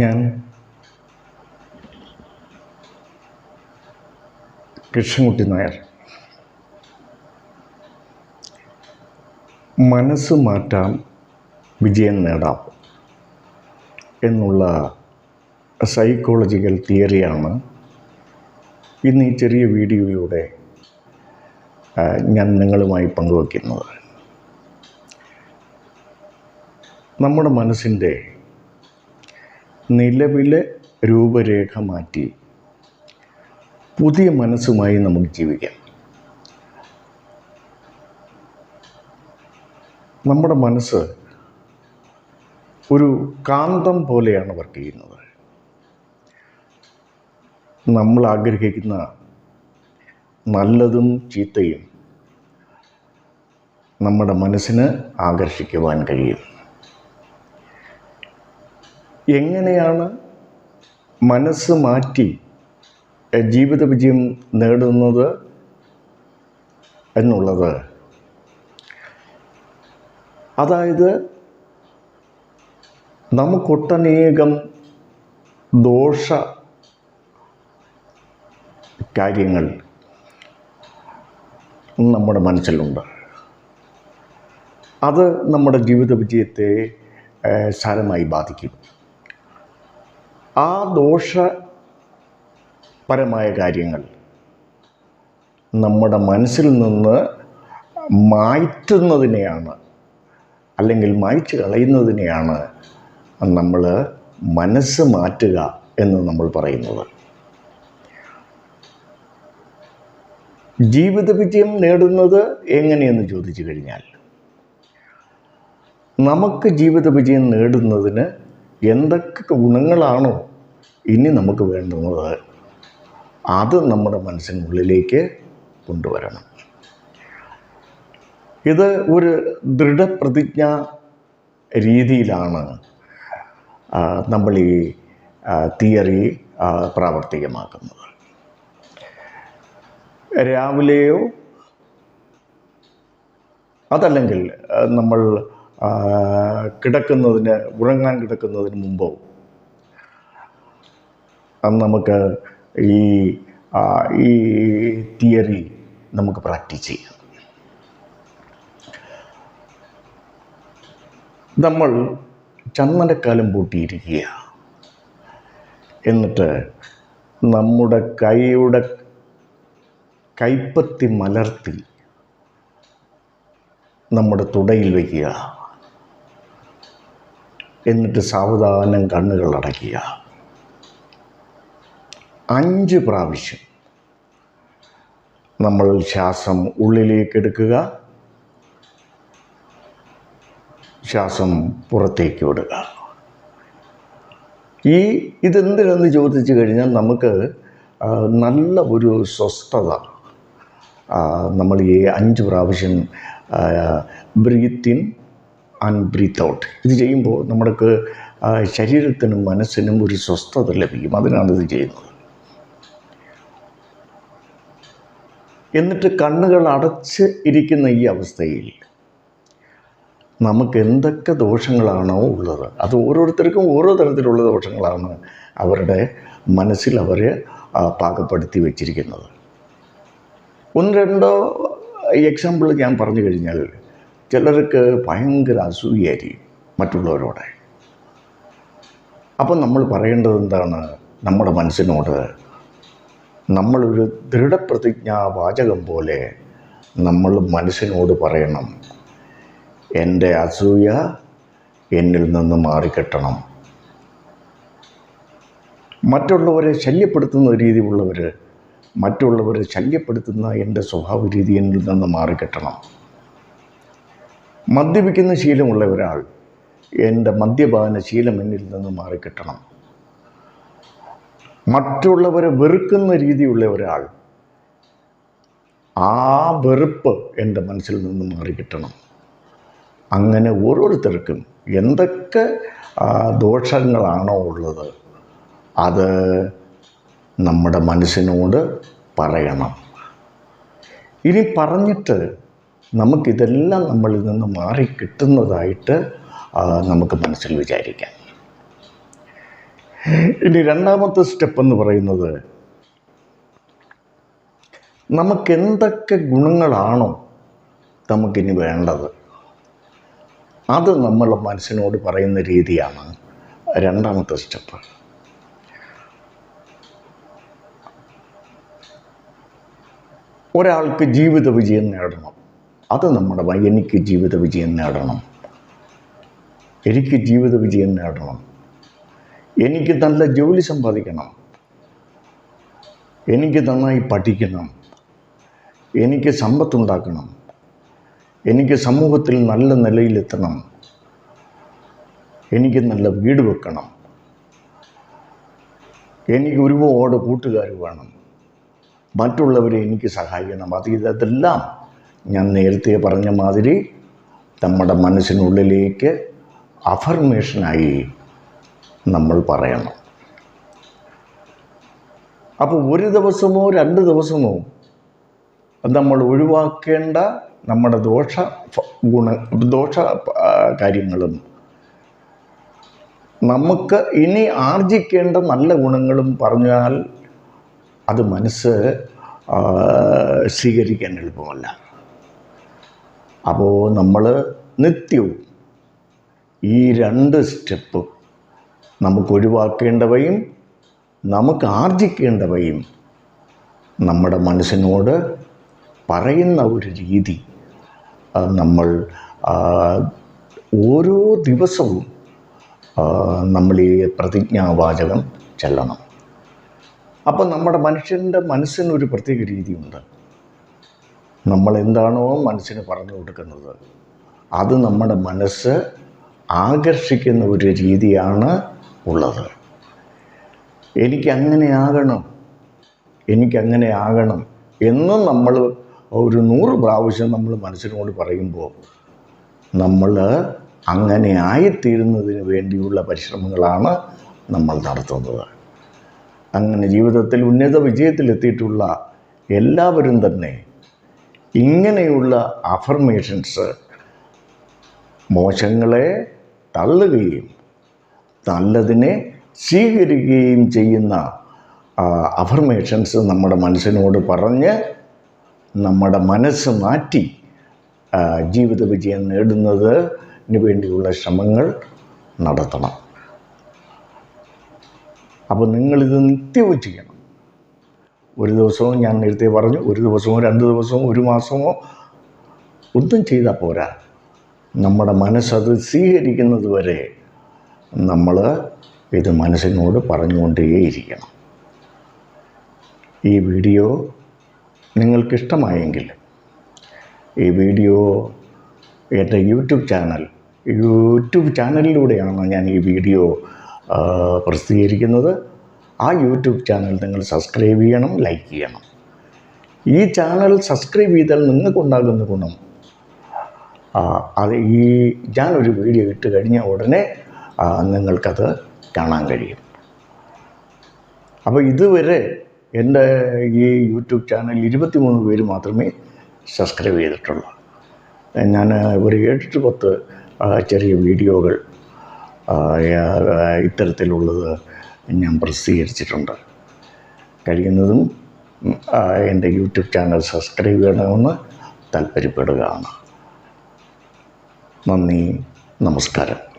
ഞാൻ കൃഷ്ണൻകുട്ടി നായർ. മനസ്സ് മാറ്റാം വിജയം നേടാം എന്നുള്ള സൈക്കോളജിക്കൽ തിയറിയാണ് ഇന്ന് ഈ ചെറിയ വീഡിയോയിലൂടെ ഞാൻ നിങ്ങളുമായി പങ്കുവയ്ക്കുന്നത്. നമ്മുടെ മനസ്സിന്റെ നിലവിലെ രൂപരേഖ മാറ്റി. പുതിയ മനസ്സുമായി നമുക്ക് ജീവിക്കാം. നമ്മുടെ മനസ്സ് ഒരു കാന്തം പോലെയാണ് വർക്ക് ചെയ്യുന്നത്. നമ്മൾ ആഗ്രഹിക്കുന്ന നല്ലതും ചീത്തയും നമ്മുടെ മനസ്സിന് ആകർഷിക്കുവാൻ കഴിയും. എങ്ങനെയാണ് മനസ്സ് മാറ്റി ജീവിത വിജയം നേടുന്നത് എന്നുള്ളത്? അതായത് നമുക്കൊട്ടനേകം ദോഷ കാര്യങ്ങൾ നമ്മുടെ മനസ്സിലുണ്ട്. അത് നമ്മുടെ ജീവിത വിജയത്തെ സാരമായി ബാധിക്കും. ആ ദോഷപരമായ കാര്യങ്ങൾ നമ്മുടെ മനസ്സിൽ നിന്ന് മാറ്റുന്നതിനെയാണ് അല്ലെങ്കിൽ മായ്ച്ചു കളയുന്നതിനെയാണ് നമ്മൾ മനസ്സ് മാറ്റുക എന്ന് നമ്മൾ പറയുന്നത്. ജീവിത വിജയം നേടുന്നത് എങ്ങനെയെന്ന് ചോദിച്ചു കഴിഞ്ഞാൽ നമുക്ക് ജീവിത വിജയം നേടുന്നതിന് എന്തൊക്കെ ഗുണങ്ങളാണോ ഇനി നമുക്ക് വേണ്ടുന്നത് അത് നമ്മുടെ മനസ്സിനുള്ളിലേക്ക് കൊണ്ടുവരണം. ഇത് ഒരു ദൃഢപ്രതിജ്ഞ രീതിയിലാണ് നമ്മൾ ഈ തിയറി പ്രാവർത്തികമാക്കുന്നത്. രാവിലെയോ അതല്ലെങ്കിൽ നമ്മൾ കിടക്കുന്നതിന് ഉറങ്ങാൻ കിടക്കുന്നതിന് മുമ്പോ നമുക്ക് ഈ ഈ തിയറി നമുക്ക് പ്രാക്ടീസ് ചെയ്യാം. നമ്മൾ ചന്ദനക്കാലം പൂട്ടിയിരിക്കുക എന്നിട്ട് നമ്മുടെ കൈയുടെ കൈപ്പത്തി മലർത്തി നമ്മുടെ തുടയിൽ വയ്ക്കുക എന്നിട്ട് സാവധാനം കണ്ണുകൾ അടയ്ക്കുക. അഞ്ച് പ്രാവശ്യം നമ്മൾ ശ്വാസം ഉള്ളിലേക്ക് എടുക്കുക. ശ്വാസം പുറത്തേക്ക് വിടുക. ഈ ഇതെന്തിനെന്ന് ചോദിച്ചു കഴിഞ്ഞാൽ നമുക്ക് നല്ല ഒരു സ്വസ്ഥത നമ്മൾ ഈ അഞ്ച് പ്രാവശ്യം breathe in and breathe out ഇത് ചെയ്യുമ്പോൾ നമ്മൾക്ക് ശരീരത്തിനും മനസ്സിനും ഒരു സ്വസ്ഥത ലഭിക്കും. അതിനാണ് ഇത് ചെയ്യുന്നത്. എന്നിട്ട് കണ്ണുകൾ അടച്ച് ഇരിക്കുന്ന ഈ അവസ്ഥയിൽ നമുക്ക് എന്തൊക്കെ ദോഷങ്ങളാണോ ഉള്ളത് അത് ഓരോരുത്തർക്കും ഓരോ തരത്തിലുള്ള ദോഷങ്ങളാണ് അവരുടെ മനസ്സിൽ അവർ പാകപ്പെടുത്തി വച്ചിരിക്കുന്നത്. ഒന്ന് രണ്ടോ എക്സാമ്പിൾ ഞാൻ പറഞ്ഞു കഴിഞ്ഞാൽ ചിലർക്ക് ഭയങ്കര അസൂയായിരിക്കും മറ്റുള്ളവരോട് അപ്പം നമ്മൾ പറയേണ്ടത് എന്താണ്? നമ്മുടെ മനസ്സിനോട് നമ്മളൊരു ദൃഢപ്രതിജ്ഞാ വാചകം പോലെ നമ്മൾ മനസ്സിനോട് പറയണം. എന്റെ അസൂയ എന്നിൽ നിന്ന് മാറിക്കിട്ടണം. മറ്റുള്ളവരെ ശല്യപ്പെടുത്തുന്ന രീതിയിലുള്ളവർ മറ്റുള്ളവരെ ശല്യപ്പെടുത്തുന്ന എന്റെ സ്വഭാവ രീതി എന്നിൽ നിന്ന് മാറിക്കിട്ടണം. മദ്യപിക്കുന്ന ശീലമുള്ള ഒരാൾ എന്റെ മദ്യപാന ശീലം എന്നിൽ നിന്ന് മാറിക്കിട്ടണം. മറ്റുള്ളവരെ വെറുക്കുന്ന രീതിയുള്ള ഒരാൾ ആ വെറുപ്പ് എന്റെ മനസ്സിൽ നിന്ന് മാറിക്കിട്ടണം. അങ്ങനെ ഓരോരുത്തർക്കും എന്തൊക്കെ ദോഷങ്ങളാണോ ഉള്ളത് അത് നമ്മുടെ മനസ്സിനോട് പറയണം. ഇനി പറഞ്ഞിട്ട് നമുക്കിതെല്ലാം നമ്മളിൽ നിന്ന് മാറി കിട്ടുന്നതായിട്ട് നമുക്ക് മനസ്സിൽ വിചാരിക്കാം. ഇനി രണ്ടാമത്തെ സ്റ്റെപ്പ് എന്ന് പറയുന്നത് നമുക്ക് എന്തൊക്കെ ഗുണങ്ങളാണോ നമുക്കിനി വേണ്ടത്? അത് നമ്മൾ മനസ്സിനോട് പറയുന്ന രീതിയാണ് രണ്ടാമത്തെ സ്റ്റെപ്പ് ഒരാൾക്ക് ജീവിത വിജയം നേടണം. അത് നമ്മുടെ എനിക്ക് ജീവിത വിജയം നേടണം. എനിക്ക് ജീവിത വിജയം നേടണം. എനിക്ക് നല്ല ജോലി സമ്പാദിക്കണം. എനിക്ക് നന്നായി പഠിക്കണം. എനിക്ക് സമ്പത്തുണ്ടാക്കണം. എനിക്ക് സമൂഹത്തിൽ നല്ല നിലയിലെത്തണം. എനിക്ക് നല്ല വീട് വെക്കണം. എനിക്ക് ഒരുപാട് കൂട്ടുകാർ വേണം. മറ്റുള്ളവരെ എനിക്ക് സഹായിക്കണം. അത് ഇതെല്ലാം ഞാൻ നേരത്തെ പറഞ്ഞ മാതിരി നമ്മുടെ മനസ്സിനുള്ളിലേക്ക് അഫർമേഷനായി നമ്മൾ പറയണം. അപ്പോൾ ഒരു ദിവസമോ രണ്ട് ദിവസമോ നമ്മൾ ഒഴിവാക്കേണ്ട നമ്മുടെ ദോഷ ഗുണ ദോഷ കാര്യങ്ങളും നമുക്ക് ഇനി ആർജിക്കേണ്ട നല്ല ഗുണങ്ങളും പറഞ്ഞാൽ അത് മനസ്സ് സ്വീകരിക്കാൻ എളുപ്പമല്ല. അപ്പോൾ നമ്മൾ നിത്യവും ഈ രണ്ട് സ്റ്റെപ്പ് നമുക്ക് ഒഴിവാക്കേണ്ടവയും നമുക്ക് ആർജിക്കേണ്ടവയും നമ്മുടെ മനസ്സിനോട് പറയുന്ന ഒരു രീതി നമ്മൾ ഓരോ ദിവസവും നമ്മൾ ഈ പ്രതിജ്ഞാവാചകം ചെല്ലണം. അപ്പം നമ്മുടെ മനുഷ്യന്റെ മനസ്സിനൊരു പ്രത്യേക രീതിയുണ്ട്. നമ്മൾ എന്താണോ മനസ്സിന് പറഞ്ഞു കൊടുക്കുന്നത്. അത് നമ്മുടെ മനസ്സ് ആകർഷിക്കുന്ന ഒരു രീതിയാണ് ഉള്ളത്. എനിക്കങ്ങനെ ആകണം എനിക്കങ്ങനെ ആകണം എന്ന് നമ്മൾ ഒരു നൂറ് പ്രാവശ്യം നമ്മൾ മനസ്സിനോട് പറയുമ്പോൾ നമ്മൾ അങ്ങനെ ആയിത്തീരുന്നതിന് വേണ്ടിയുള്ള പരിശ്രമങ്ങളാണ് നമ്മൾ നടത്തുന്നത്. അങ്ങനെ ജീവിതത്തിൽ ഉന്നത വിജയത്തിലെത്തിയിട്ടുള്ള എല്ലാവരും തന്നെ ഇങ്ങനെയുള്ള അഫർമേഷൻസ് മോശങ്ങളെ തള്ളുകയും നല്ലതിനെ സ്വീകരിക്കുകയും ചെയ്യുന്ന അഫർമേഷൻസ് നമ്മുടെ മനസ്സിനോട് പറഞ്ഞ് നമ്മുടെ മനസ്സ് മാറ്റി ജീവിത വിജയം നേടുന്നതിന് വേണ്ടിയുള്ള ശ്രമങ്ങൾ നടത്തണം. അപ്പോൾ നിങ്ങളിത് നിത്യവും ചെയ്യണം. ഒരു ദിവസവും ഞാൻ നേരത്തെ പറഞ്ഞു ഒരു ദിവസമോ രണ്ട് ദിവസമോ ഒരു മാസമോ ഒന്നും ചെയ്താൽ പോരാ. നമ്മുടെ മനസ്സത് സ്വീകരിക്കുന്നത് വരെ നമ്മൾ ഇത് മനസ്സിനോട് പറഞ്ഞുകൊണ്ടേയിരിക്കണം. ഈ വീഡിയോ നിങ്ങൾക്കിഷ്ടമായെങ്കിൽ ഈ വീഡിയോ എന്റെ യൂട്യൂബ് ചാനൽ യൂട്യൂബ് ചാനലിലൂടെയാണ് ഞാൻ ഈ വീഡിയോ പ്രസിദ്ധീകരിക്കുന്നത്. ആ യൂട്യൂബ് ചാനൽ നിങ്ങൾ സബ്സ്ക്രൈബ് ചെയ്യണം ലൈക്ക് ചെയ്യണം. ഈ ചാനൽ സബ്സ്ക്രൈബ് ചെയ്താൽ നിങ്ങൾക്കുണ്ടാകുന്ന ഗുണം. അത് ഈ ഞാനൊരു വീഡിയോ ഇട്ട് കഴിഞ്ഞ ഉടനെ നിങ്ങൾക്കത് കാണാൻ കഴിയും. അപ്പോൾ ഇതുവരെ എന്റെ ഈ യൂട്യൂബ് ചാനൽ ഇരുപത്തി മൂന്ന് പേര് മാത്രമേ സബ്സ്ക്രൈബ് ചെയ്തിട്ടുള്ളൂ. ഞാൻ ഒരു എട്ട് പത്ത് ചെറിയ വീഡിയോകൾ ഇത്തരത്തിലുള്ളത് ഞാൻ പ്രസിദ്ധീകരിച്ചിട്ടുണ്ട്. കഴിയുന്നതും എന്റെ യൂട്യൂബ് ചാനൽ സബ്സ്ക്രൈബ് ചെയ്യണമെന്ന് താല്പര്യപ്പെടുകയാണ്. നന്ദി നമസ്കാരം.